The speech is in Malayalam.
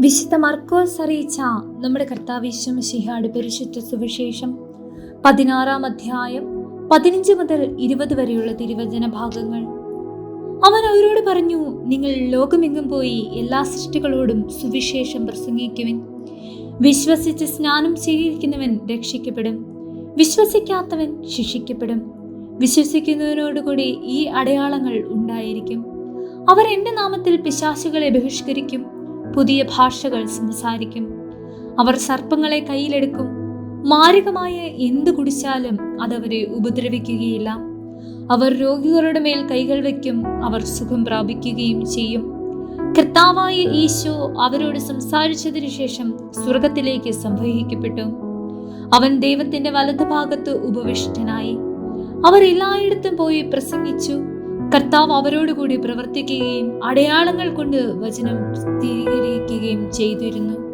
വിശുദ്ധ മർക്കോസ് അറിയിച്ച നമ്മുടെ കർത്താവിശ്വമിഷിഹാട് പരിശുദ്ധ സുവിശേഷം പതിനാറാം അധ്യായം പതിനഞ്ച് മുതൽ ഇരുപത് വരെയുള്ള തിരുവചന ഭാഗങ്ങൾ. അവൻ അവരോട് പറഞ്ഞു നിങ്ങൾ ലോകമെങ്ങും പോയി എല്ലാ സൃഷ്ടികളോടും സുവിശേഷം പ്രസംഗിക്കുവിൻ. വിശ്വസിച്ച് സ്നാനം സ്വീകരിക്കുന്നവൻ രക്ഷിക്കപ്പെടും. വിശ്വസിക്കാത്തവൻ ശിക്ഷിക്കപ്പെടും. വിശ്വസിക്കുന്നവനോടുകൂടി ഈ അടയാളങ്ങൾ ഉണ്ടായിരിക്കും. അവർ എന്റെ നാമത്തിൽ പിശാശുകളെ ബഹിഷ്കരിക്കും. പുതിയ ഭാഷകൾ സംസാരിക്കും. അവർ സർപ്പങ്ങളെ കയ്യിലെടുക്കും. മാരകമായ എന്ത് കുടിച്ചാലും അതവരെ ഉപദ്രവിക്കുകയില്ല. അവർ രോഗികളുടെ മേൽ കൈകൾ വയ്ക്കും. അവർ സുഖം പ്രാപിക്കുകയും ചെയ്യും. കർത്താവായ ഈശോ അവരോട് സംസാരിച്ചതിനു ശേഷം സ്വർഗത്തിലേക്ക് സംവഹിക്കപ്പെട്ടു. അവൻ ദൈവത്തിന്റെ വലതുഭാഗത്ത് ഉപവിഷ്ടനായി. അവർ എല്ലായിടത്തും പോയി പ്രസംഗിച്ചു. കർത്താവ് അവരോടുകൂടി പ്രവർത്തിക്കുകയും അടയാളങ്ങൾ കൊണ്ട് വചനം സ്ഥിരീകരിക്കുകയും ചെയ്തിരുന്നു.